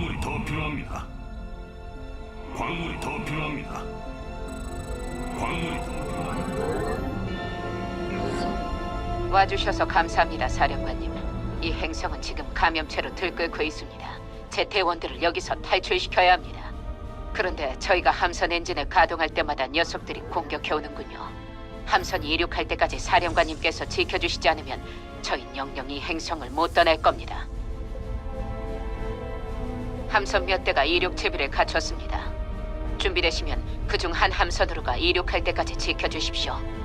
광물이 더 필요합니다. 광물이 더 필요합니다. 광물이 더 필요합니다. 와주셔서 감사합니다, 사령관님. 이 행성은 지금 감염체로 들끓고 있습니다. 제 대원들을 여기서 탈출시켜야 합니다. 그런데 저희가 함선 엔진을 가동할 때마다 녀석들이 공격해 오는군요. 함선이 이륙할 때까지 사령관님께서 지켜주시지 않으면 저희 영영 이 행성을 못 떠날 겁니다. 함선 몇 대가 이륙 채비를 갖췄습니다. 준비되시면 그중 한 함선으로가 이륙할 때까지 지켜주십시오.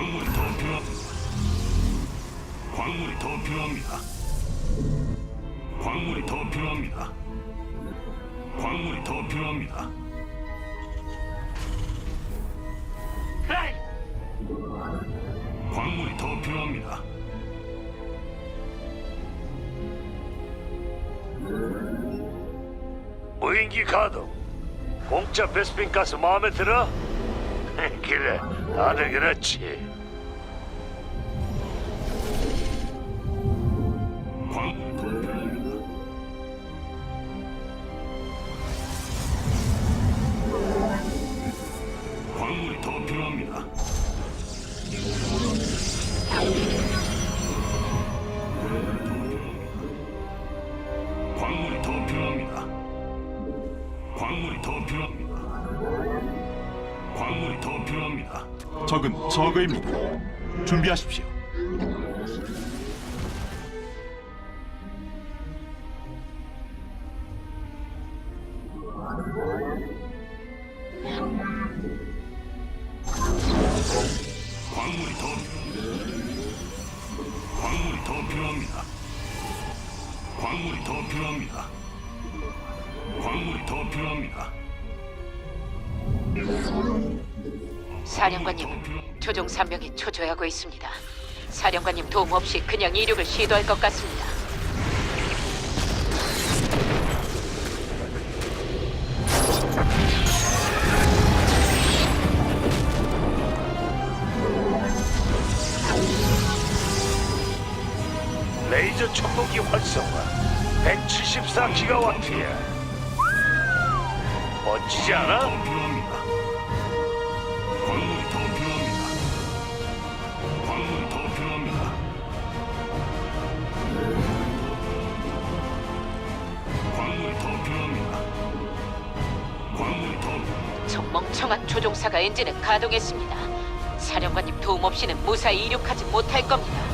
광물이 더 필요합니다. 광물이 더 필요합니다. 광물이 더 필요합니다. 광물이 더 필요합니다. 광물이 더 필요합니다. 무인기 가동. 공짜 베스핀 가스 마음에 들어? 그래, 다들 그렇지. 적은 저그입니다. 준비하십시오. 사령관님, 조종 3명이 초조해하고 있습니다. 사령관님 도움 없이 그냥 이륙을 시도할 것 같습니다. 레이저 청동기 활성화. 174기가와트야. 멋지지 않아? 저 멍청한 조종사가 엔진을 가동했습니다. 사령관님 도움 없이는 무사히 이륙하지 못할 겁니다.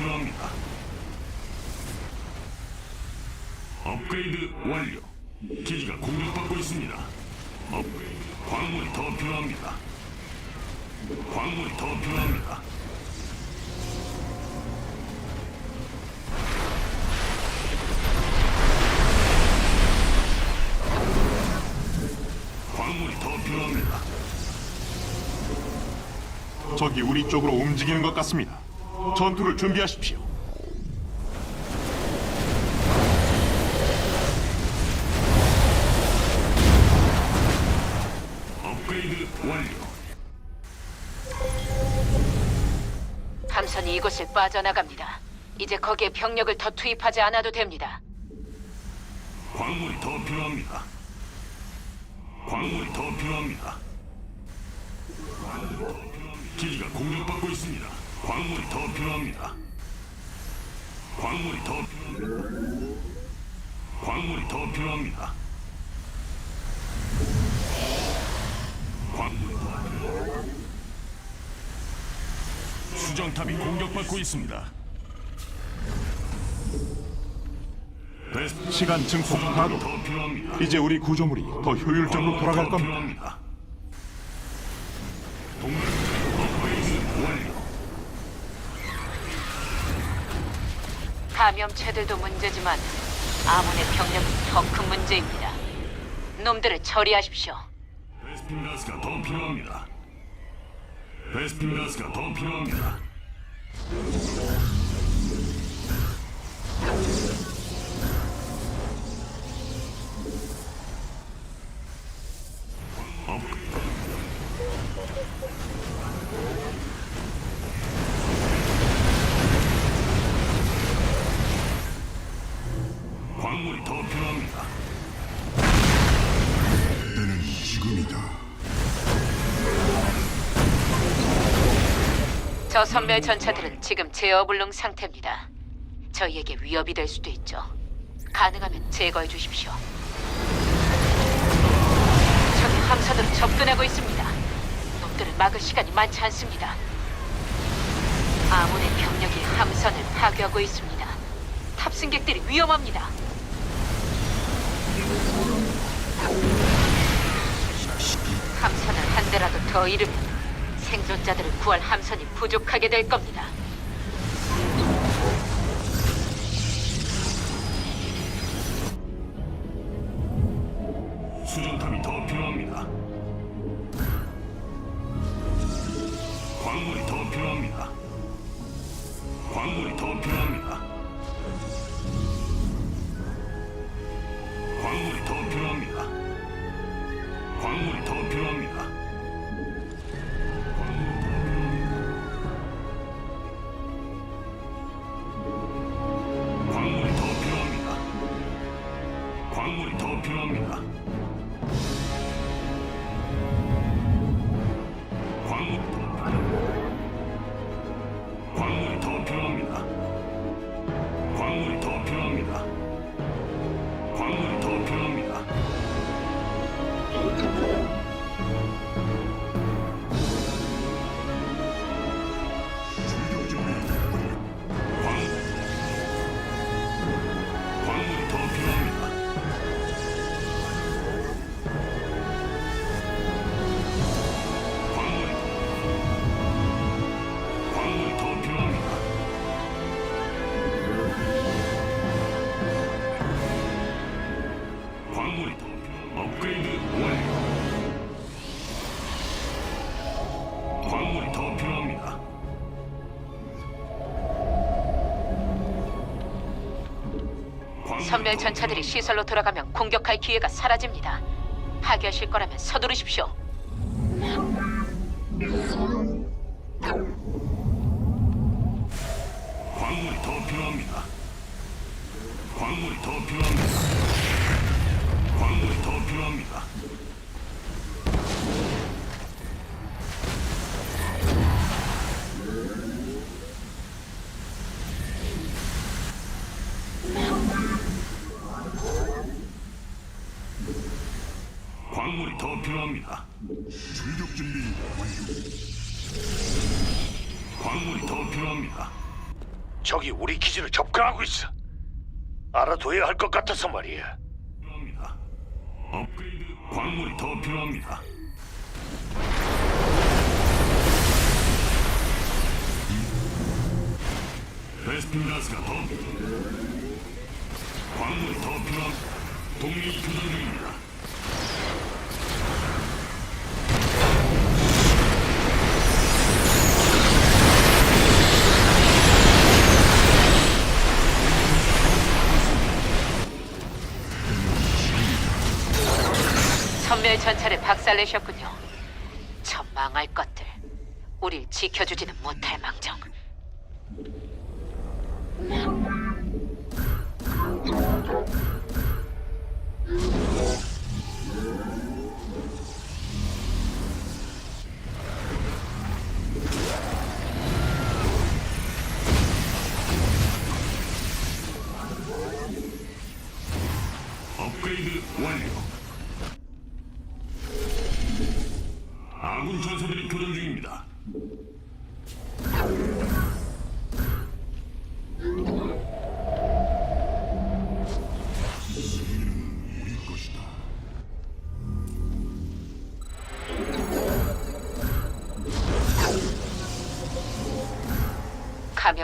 필요합니다. 업그레이드 완료. 기지가 공격받고 있습니다. 업그레이드. 광물이 더. 광물이 더 필요합니다. 광물이 더 필요합니다. 적이 우리 쪽으로 움직이는 것 같습니다. 전투를 준비하십시오. 업그레이드 완료. 함선이 이곳을 빠져나갑니다. 이제 거기에 병력을 더 투입하지 않아도 됩니다. 광물이 더 필요합니다. 광물이 더 필요합니다. 기지가 공격받고 있습니다. 광물이 더 필요합니다. 광물이 더 필요합니다. 광물이 더 필요합니다. 광물이 더 필요합니다. 수정탑이 공격받고 있습니다. 시간 증폭 필요합니다. 이제 우리 구조물이 더 효율적으로 돌아갈 더 겁니다. 동맹 업그레이드 완료. 감염체들도 문제지만 아몬의 병력은 더 큰 문제입니다. 놈들을 처리하십시오. 베스핀 가스가 더 필요합니다. 베스핀 가스가 더 필요합니다. 저 선멸 전차들은 지금 제어 불능 상태입니다. 저희에게 위협이 될 수도 있죠. 가능하면 제거해 주십시오. 적이 함선으로 접근하고 있습니다. 놈들을 막을 시간이 많지 않습니다. 아몬의 병력이 함선을 파괴하고 있습니다. 탑승객들이 위험합니다. 함선을 한 대라도 더 잃으면 생존자들을 구할 함선이 부족하게 될 겁니다. 수정탑이 더 필요합니다. 광물이 더 필요합니다. 광물이 더 필요 선멸 더 전차들이 시설로 돌아가면 공격할 기회가 사라집니다. 파괴하실 거라면 서두르십시오. 광물이 더 필요합니다. 광물이 더 필요합니다. 광물이 더 필요합니다. 기지를 접근하고 있어. 알아둬야 할 것 같아서 말이야. 필요합니다. 업그레이드 광물이 더 필요합니다. 베스핀 가스가 더 광물이 더 필요한 동맹이 교전 중입니다. 박살내셨군요. 저 망할 것들. 우릴 지켜주지는 못할 망정.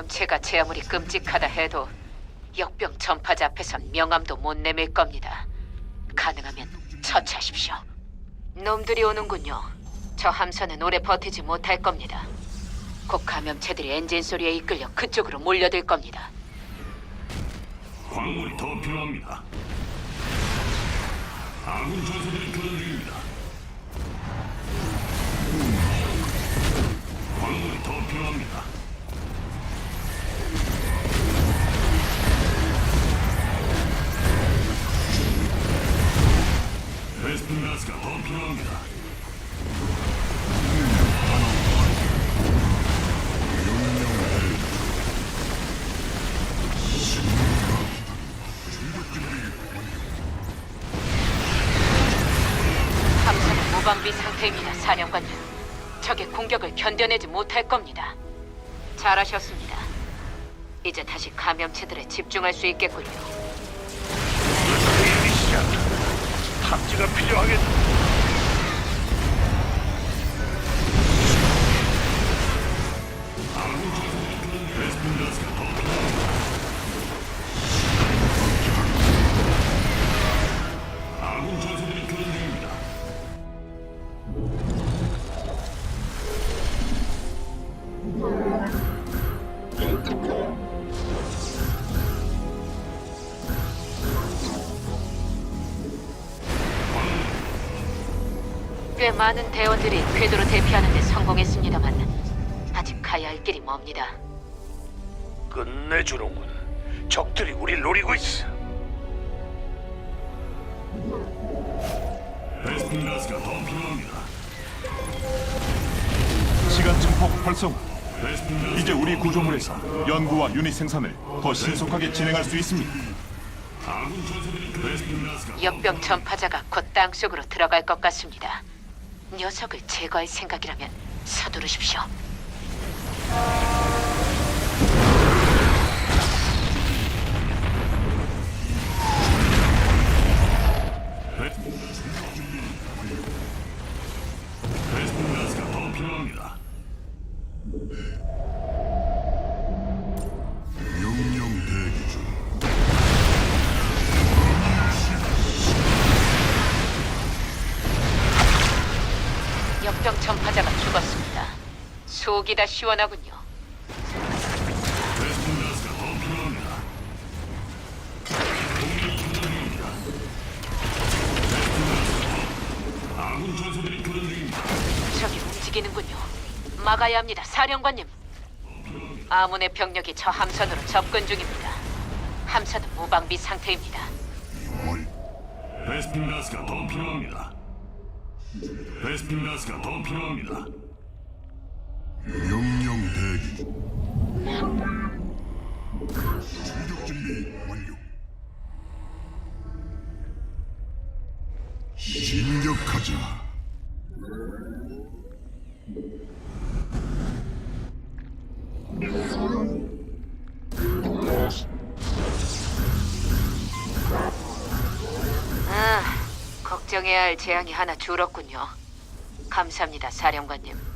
감염체가 제 아무리 끔찍하다 해도 역병 전파자 앞에선 명함도 못 내밀 겁니다. 가능하면 처치하십시오. 놈들이 오는군요. 저 함선은 오래 버티지 못할 겁니다. 곧 감염체들이 엔진 소리에 이끌려 그쪽으로 몰려들 겁니다. 광물이 더 필요합니다. 아군 전사들이 교전 중입니다. 광물이 더 필요합니다. 함선은 무방비 상태입니다, 사령관님. 적의 공격을 견뎌내지 못할 겁니다. 잘하셨습니다. 이제 다시 감염체들에 집중할 수 있겠군요. 탐지가 필요하겠 꽤 많은 대원들이 궤도로 대피하는 데 성공했습니다만 아직 가야 할 길이 멉니다. 끝내주는군. 적들이 우릴 노리고 있어. 베스핀 가스가 더 필요합니다. 시간 증폭 활성. 이제 우리 구조물에서 연구와 유닛 생산을 더 신속하게 진행할 수 있습니다. 역병 전파자가 곧 땅속으로 들어갈 것 같습니다. 녀석을 제거할 생각이라면 서두르십시오. 속이 다 시원하군요. 저기 움직이는군요. 막아야 합니다, 사령관님. 아문의 병력이 저 함선으로 접근 중입니다. 함선은 무방비 상태입니다. 베스핀 가스가 더 필요합니다. 베스핀 가스가 더 필요합니다. 명령 대기 중. 출격 준비 완료. 진격하자. 아, 걱정해야 할 재앙이 하나 줄었군요. 감사합니다, 사령관님.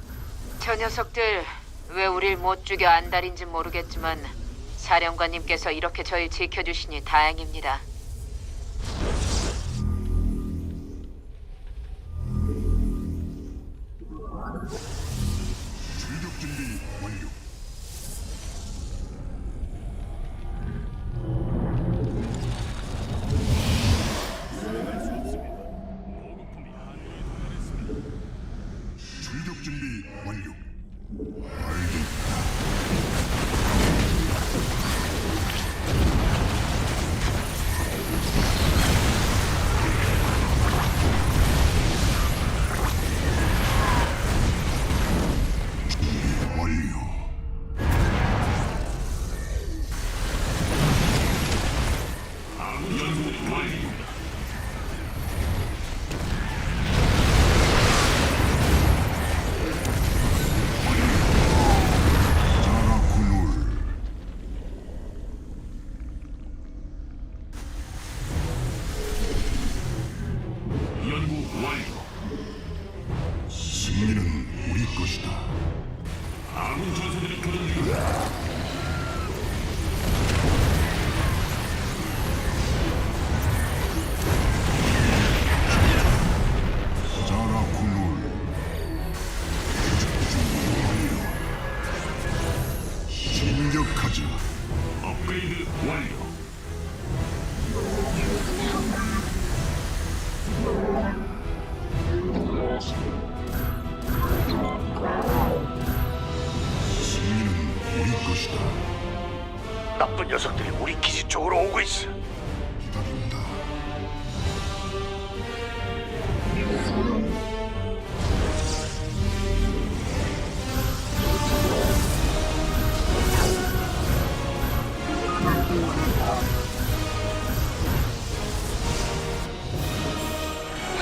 저 녀석들 왜 우릴 못 죽여 안달인지 모르겠지만 사령관님께서 이렇게 저희 지켜주시니 다행입니다. 것이다. 나쁜 녀석들이 우리 기지 쪽으로 오고 있어. 기다린다.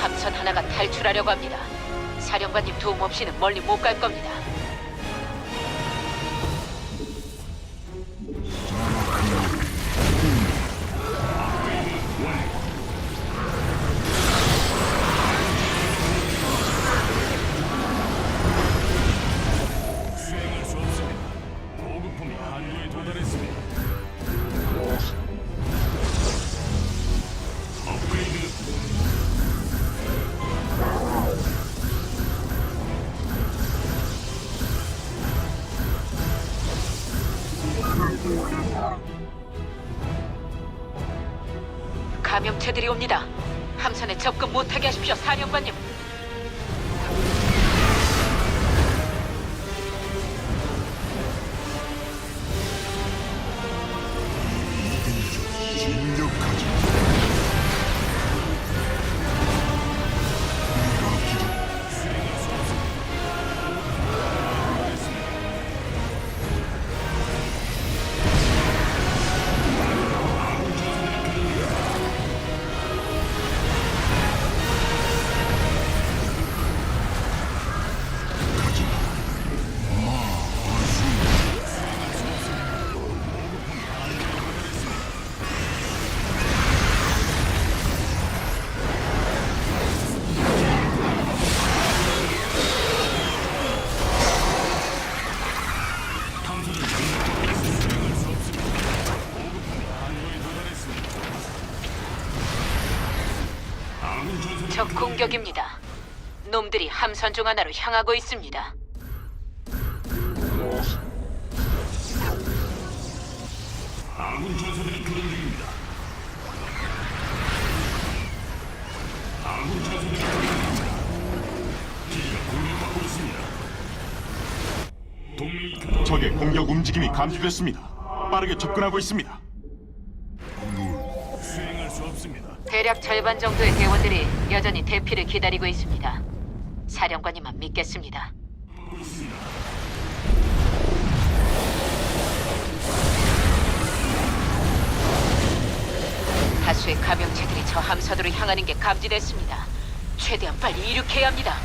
함선 하나가 탈출하려고 합니다. 사령관님 도움 없이는 멀리 못 갈 겁니다. 감염체들이 옵니다. 함선에 접근 못하게 하십시오, 사령관님. 공격입니다. 놈들이 함선 중 하나로 향하고 있습니다. 아군 전사들이 교전 중입니다. 아군 전사들이 교전 중입니다. 기지가 공격받고 있습니다. 교전 적의 공격 움직임이 감지됐습니다. 빠르게 접근하고 있습니다. 대략 절반 정도의 대원들이 여전히 대피를 기다리고 있습니다. 사령관님만 믿겠습니다. 다수의 감염체들이 저 함선으로 향하는 게 감지됐습니다. 최대한 빨리 이륙해야 합니다.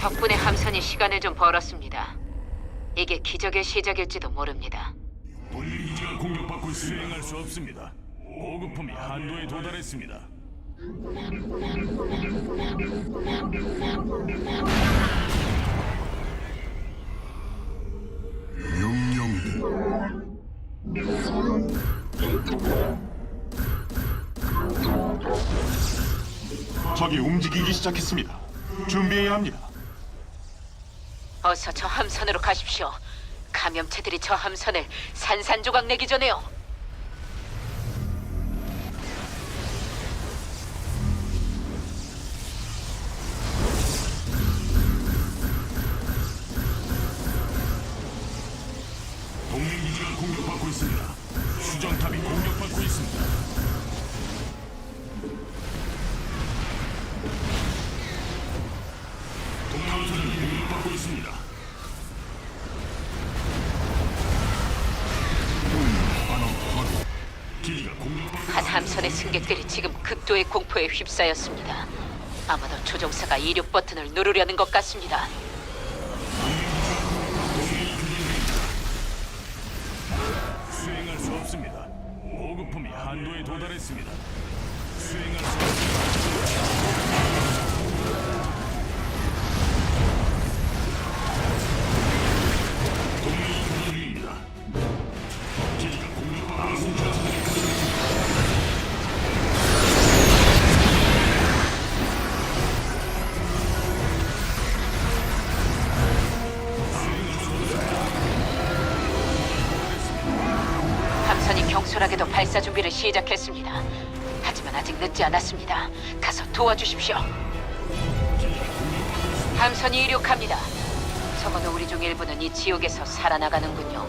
덕분에 함선이 시간을 좀 벌었습니다. 이게 기적의 시작일지도 모릅니다. 기지가 공격받고 있습니다. 수행할 수 없습니다. 보급품이 한도에 도달했습니다. 명령 적이 움직이기 시작했습니다. 준비해야 합니다. 어서 저 함선으로 가십시오. 감염체들이 저 함선을 산산조각 내기 전에요. 승객들이 지금 극도의 공포에 휩싸였습니다. 아마도 조종사가 이륙 버튼을 누르려는 것 같습니다. 수행할 수 없습니다. 보급품이 한도에 도달했습니다. 수행할 수 없습니다. 준비를 시작했습니다. 하지만 아직 늦지 않았습니다. 가서 도와주십시오. 함선이 이륙합니다. 적어도 우리 중 일부는 이 지옥에서 살아나가는군요.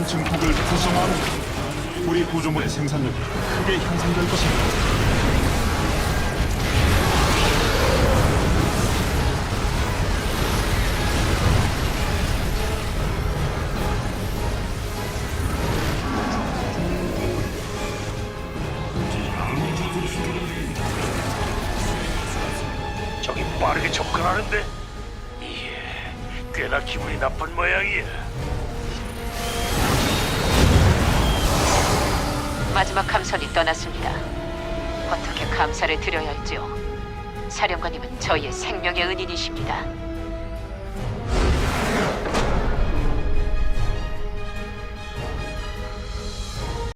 시간 증폭을 활성화하면 우리 구조물의 생산력이 크게 향상될 것입니다.